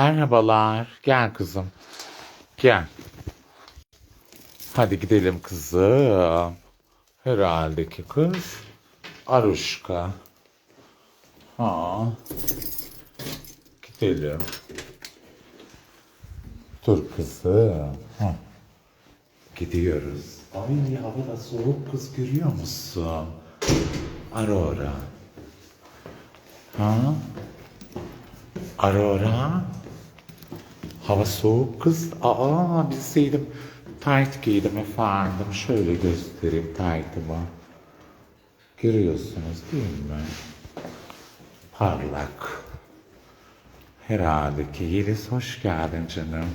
Merhabalar. Gel kızım. Gel. Hadi gidelim kızım. Herhalde ki kız. Aruşka. Ha. Gidelim. Dur kızım. Ha. Gidiyoruz. Ay hava da soğuk kız görüyor musun? Aurora. Ha? Aurora. Hava soğuk kız. Aa bilseydim tight giydim efendim. Şöyle göstereyim tight'ımı. Görüyorsunuz değil mi? Parlak. Herhalde ki Yeliz hoş geldin canım.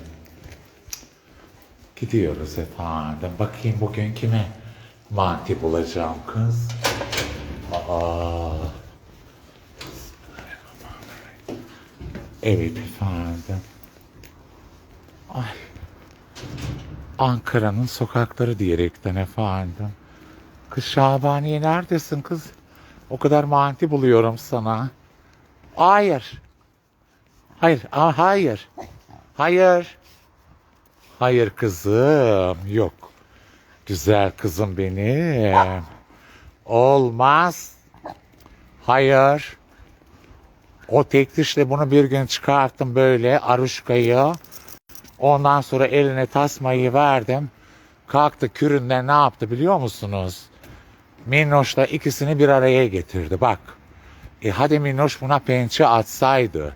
Gidiyoruz efendim. Bakayım bugün kime mantı bulacağım kız. Aa. Evet efendim. Ay. Ankara'nın sokakları diyerekten efendim. Kız Şabaniye neredesin kız? O kadar mantı buluyorum sana. Hayır. Hayır. Aa, hayır. Hayır. Hayır kızım. Yok. Güzel kızım benim. Olmaz. Hayır. O tek dişle bunu bir gün çıkarttım böyle aruşkayı. Ondan sonra eline tasmayı verdim. Kalktı küründen ne yaptı biliyor musunuz? Minnoş'la ikisini bir araya getirdi bak. E hadi Minnoş buna pençe atsaydı.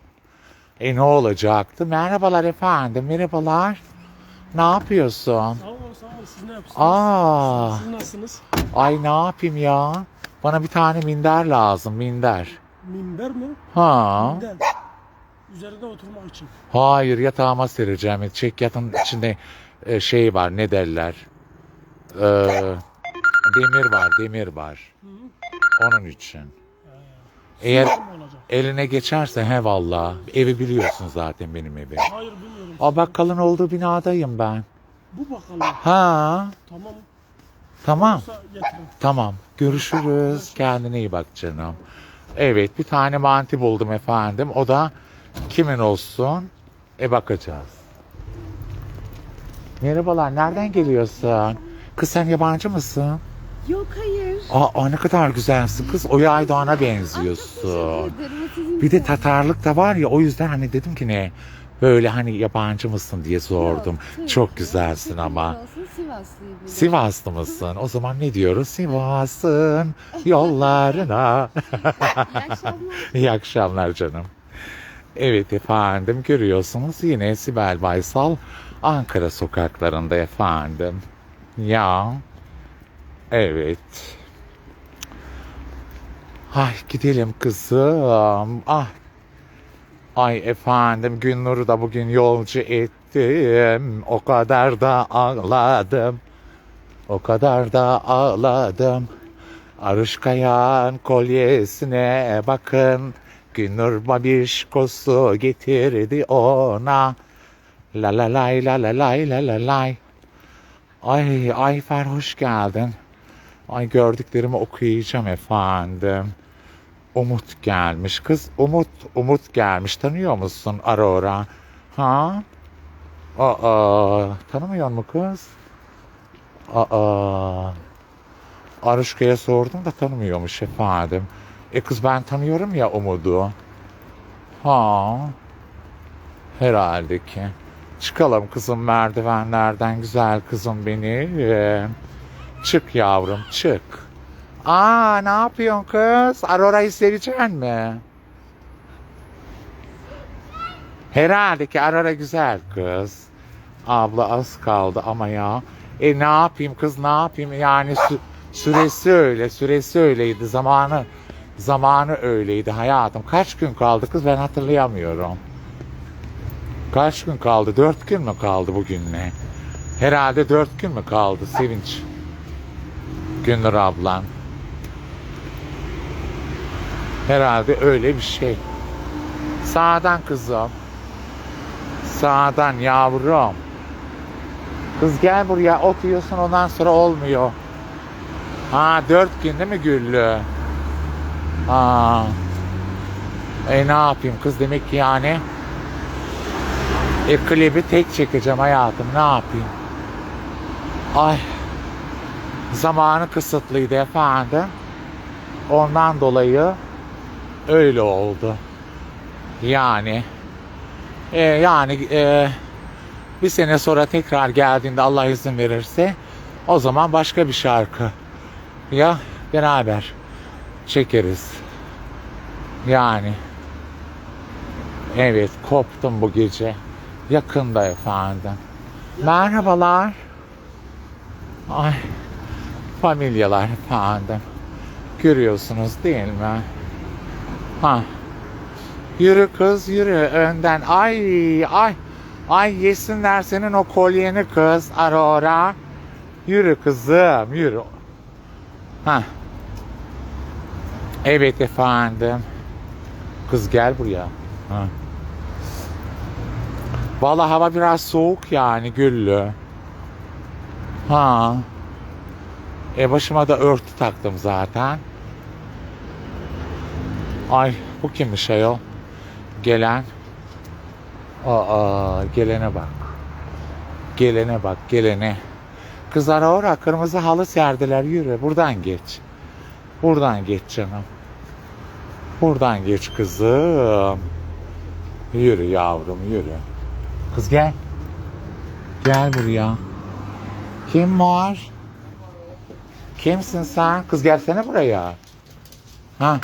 E ne olacaktı? Merhabalar efendim, merhabalar. Ne yapıyorsun? Sağ olun sağ olun siz ne yapıyorsunuz? Aa, Siz nasılsınız? ay ne yapayım ya? Bana bir tane minder lazım, minder. Minber mi? Ha? Minder. Üzerinde oturmak için. Hayır yatağıma sereceğim. Çek yatın içinde e, şey var ne derler. E, demir var demir var. Onun için. Eğer mi olacak? eline geçerse he valla. Evi biliyorsun zaten benim evi. Hayır bilmiyorum. Aa bakkalın olduğu binadayım ben. Bu bakalım. Ha Tamam. tamam Olsa getirin. tamam. Görüşürüz. Kendine iyi bak canım. Evet bir tane manti buldum efendim. O da kimin olsun? E bakacağız. Merhabalar nereden geliyorsun? Kız sen yabancı mısın? Yok hayır. Aa ne kadar güzelsin kız. Oya Aydoğan'a benziyorsun. Bir de. Tatarlık da var ya o yüzden hani dedim ki ne böyle hani yabancı mısın diye sordum. Yok. Çok güzelsin ama. Sivaslıyım. Sivaslı mısın? O zaman ne diyoruz? Sivas'ın yollarına. İyi akşamlar. İyi akşamlar canım. Evet efendim görüyorsunuz yine Sibel Baysal Ankara sokaklarında efendim. Ya evet. Ay gidelim kızım. Ah. Ay efendim Günnur'u da bugün yolcu ettim. O kadar da ağladım. O kadar da ağladım. Arışkayan kolyesine bakın. Günnur babişkosu getirdi ona. La la lay la la lay la la lay. Ay Ayfer hoş geldin. Ay gördüklerimi okuyacağım efendim. Umut gelmiş kız. Umut, Umut gelmiş. Tanıyor musun Aurora? Ha? Aa, tanımıyor mu kız? Aa. Aruşka'ya sordum da tanımıyormuş efendim. E kız ben tanıyorum ya Umut'u. Ha. Herhalde ki. Çıkalım kızım merdivenlerden güzel kızım beni. Ee, çık yavrum çık. Aa ne yapıyorsun kız? Aurora'yı seveceksin mi? Herhalde ki Aurora güzel kız. Abla az kaldı ama ya. E ne yapayım kız ne yapayım yani sü- süresi öyle süresi öyleydi zamanı zamanı öyleydi hayatım. Kaç gün kaldı kız ben hatırlayamıyorum. Kaç gün kaldı? Dört gün mü kaldı bugün ne? Herhalde dört gün mü kaldı Sevinç? Gündür ablan. Herhalde öyle bir şey. Sağdan kızım. Sağdan yavrum. Kız gel buraya oturuyorsun ondan sonra olmuyor. Ha dört gün değil mi Güllü? Ha. E ne yapayım kız demek ki yani E klibi tek çekeceğim hayatım ne yapayım? Ay. Zamanı kısıtlıydı efendim. Ondan dolayı öyle oldu. Yani e, yani e, bir sene sonra tekrar geldiğinde Allah izin verirse o zaman başka bir şarkı ya beraber çekeriz. Yani evet koptum bu gece. Yakında efendim. Merhabalar. Ay familyalar efendim. Görüyorsunuz değil mi? Ha. Yürü kız yürü önden. Ay ay. Ay yesinler senin o kolyeni kız Aurora. Yürü kızım yürü. Ha. Evet efendim. Kız gel buraya. Ha. Vallahi hava biraz soğuk yani güllü. Ha. E başıma da örtü taktım zaten. Ay bu kimmiş ayol? Gelen. Aa gelene bak. Gelene bak gelene. Kızlar ora kırmızı halı serdiler yürü buradan geç. Buradan geç canım. Buradan geç kızım. Yürü yavrum yürü. Kız gel. Gel buraya. Kim var? Kimsin sen? Kız gelsene buraya. Ha.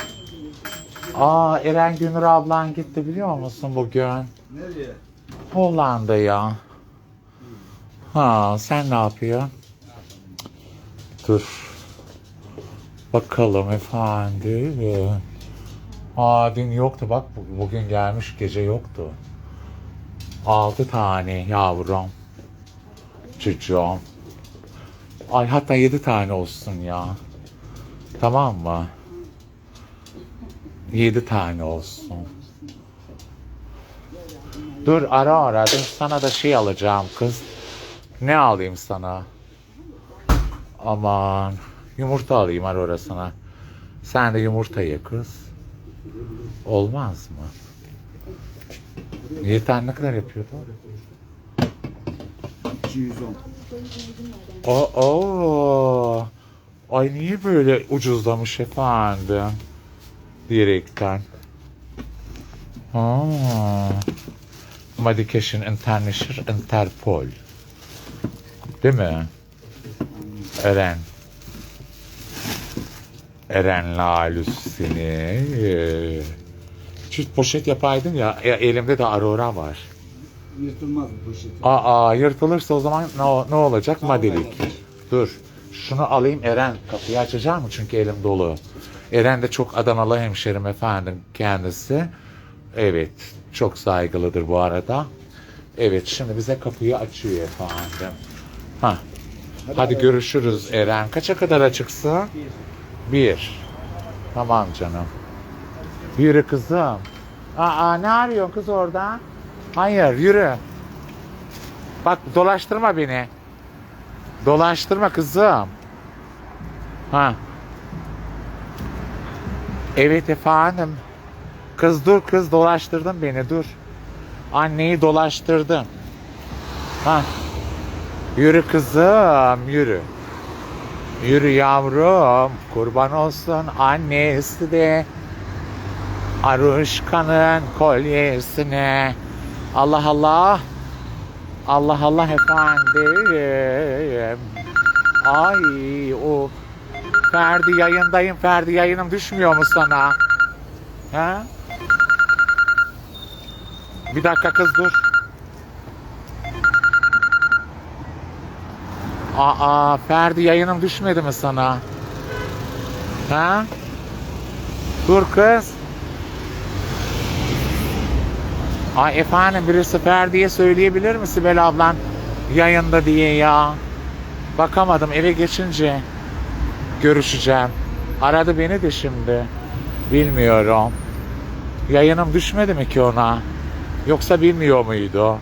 Aa Eren Günür ablan gitti biliyor musun bugün? Nereye? Hollanda'ya. Ha sen ne yapıyorsun? Dur. Bakalım efendim. Aa dün yoktu bak bu- bugün gelmiş gece yoktu. Altı tane yavrum. Çocuğum. Ay hatta yedi tane olsun ya. Tamam mı? Yedi tane olsun. Dur ara ara dur sana da şey alacağım kız. Ne alayım sana? Aman yumurta alayım ara sana. Sen de yumurta ye kız. Olmaz mı? Tane ne kadar yapıyordu? 210. Oo, oo. Ay niye böyle ucuzlamış efendim? Diyerekten. Ha. Medication International Interpol. Değil mi? Eren. Eren Lalüsini. Çift poşet yapaydım ya, e- elimde de Aurora var. Yırtılmaz bu poşet. Aa yırtılırsa o zaman ne, ne olacak? Madilik. Dur. Şunu alayım Eren kapıyı açacak mı? Çünkü elim dolu. Eren de çok Adanalı hemşerim efendim kendisi. Evet. Çok saygılıdır bu arada. Evet şimdi bize kapıyı açıyor efendim. Ha. Hadi görüşürüz Eren. Kaça kadar açıksın? Bir. Tamam canım. Yürü kızım. Aa ne arıyorsun kız orada? Hayır yürü. Bak dolaştırma beni. Dolaştırma kızım. Ha. Evet efendim. Kız dur kız dolaştırdın beni dur. Anneyi dolaştırdın. Ha. Yürü kızım yürü. Yürü yavrum kurban olsun annesi de Aruşkan'ın kolyesine. Allah Allah. Allah Allah efendim. Ay o Ferdi yayındayım. Ferdi yayınım düşmüyor mu sana? Ha? Bir dakika kız dur. Aa Ferdi yayınım düşmedi mi sana? Ha? Dur kız. Ay efendim birisi Ferdi'ye söyleyebilir mi Sibel ablan yayında diye ya. Bakamadım eve geçince görüşeceğim. Aradı beni de şimdi. Bilmiyorum. Yayınım düşmedi mi ki ona? Yoksa bilmiyor muydu?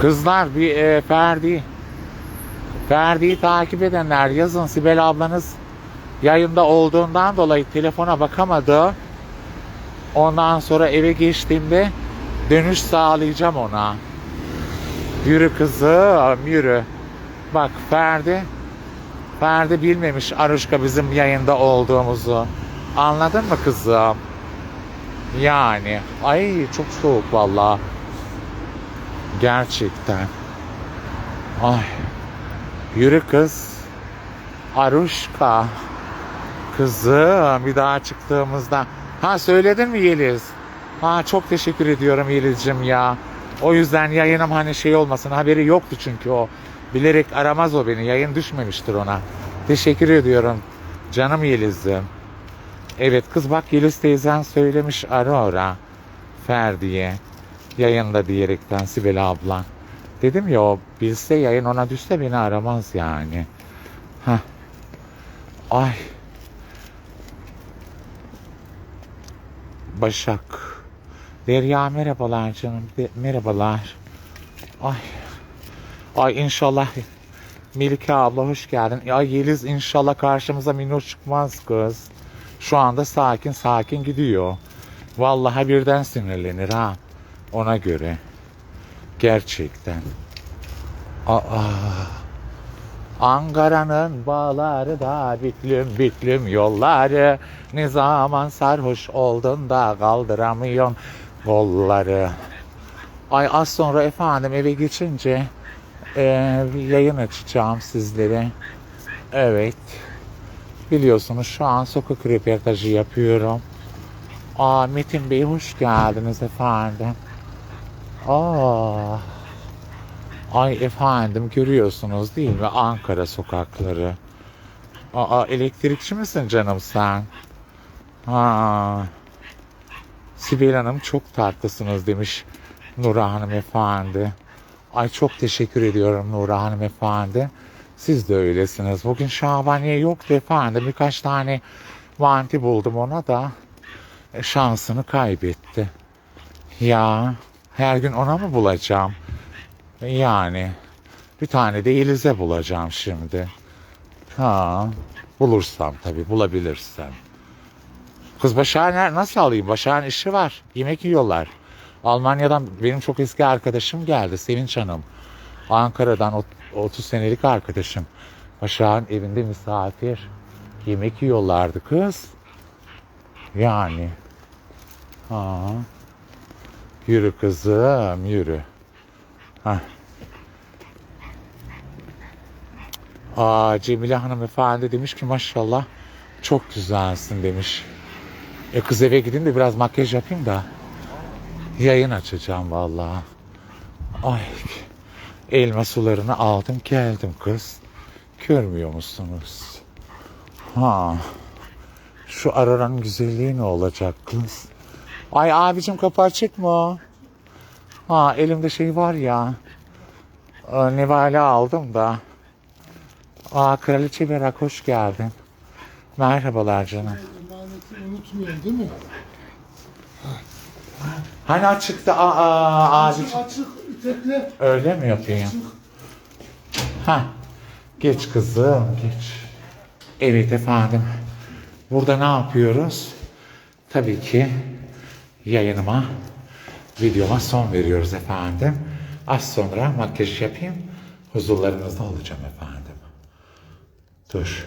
Kızlar bir e, Ferdi Ferdi'yi takip edenler yazın Sibel ablanız yayında olduğundan dolayı telefona bakamadı. Ondan sonra eve geçtiğimde Dönüş sağlayacağım ona. Yürü kızım yürü. Bak Ferdi. Ferdi bilmemiş Aruşka bizim yayında olduğumuzu. Anladın mı kızım? Yani. Ay çok soğuk vallahi. Gerçekten. Ay. Yürü kız. Aruşka. Kızım bir daha çıktığımızda. Ha söyledin mi Yeliz? Ha çok teşekkür ediyorum Yeliz'cim ya. O yüzden yayınım hani şey olmasın haberi yoktu çünkü o. Bilerek aramaz o beni. Yayın düşmemiştir ona. Teşekkür ediyorum. Canım Yeliz'im. Evet kız bak Yeliz teyzen söylemiş ara. Ferdi'ye. Yayında diyerekten Sibel abla. Dedim ya o bilse yayın ona düşse beni aramaz yani. Hah. Ay. Başak. Derya merhabalar canım. De- merhabalar. Ay. Ay inşallah. Melike abla hoş geldin. Ay Yeliz inşallah karşımıza minnoş çıkmaz kız. Şu anda sakin sakin gidiyor. Vallahi birden sinirlenir ha. Ona göre. Gerçekten. Aa. Ankara'nın bağları da büklüm büklüm yolları. Ne zaman sarhoş oldun da kaldıramıyorsun kolları. Ay az sonra efendim eve geçince bir yayın açacağım sizlere. Evet. Biliyorsunuz şu an sokak röportajı yapıyorum. Aa Metin Bey hoş geldiniz efendim Aa Ay efendim görüyorsunuz değil mi Ankara sokakları. Aa elektrikçi misin canım sen? Ha. Sibel Hanım çok tatlısınız demiş Nura Hanım efendi. Ay çok teşekkür ediyorum Nura Hanım efendi. Siz de öylesiniz. Bugün Şabaniye yoktu efendim. Birkaç tane vanti buldum ona da şansını kaybetti. Ya her gün ona mı bulacağım? Yani bir tane de Yeliz'e bulacağım şimdi. Ha, bulursam tabii bulabilirsem. Kız Başak'ın nasıl alayım? Başak'ın işi var. Yemek yiyorlar. Almanya'dan benim çok eski arkadaşım geldi. Sevinç Hanım. Ankara'dan ot- 30 senelik arkadaşım. Başak'ın evinde misafir. Yemek yiyorlardı kız. Yani. Ha. Yürü kızım yürü. Hah. Aa, Cemile hanımefendi demiş ki maşallah çok güzelsin demiş. E kız eve gidin de biraz makyaj yapayım da yayın açacağım vallahi. Ay elma sularını aldım geldim kız. Görmüyor musunuz? Ha. Şu araranın güzelliği ne olacak kız? Ay abicim kapı açık mı? Ha elimde şey var ya. e, Nevale aldım da. Aa Kraliçe Berak hoş geldin. Merhabalar canım. Emaneti unutmuyorsun değil mi? Hani açıkta aa Açık abicim. açık itekle. Öyle mi yapayım? Ha. Geç kızım geç. Evet efendim. Burada ne yapıyoruz? Tabii ki yayınıma, videoma son veriyoruz efendim. Az sonra makyaj yapayım. Huzurlarınızda olacağım efendim. Dur.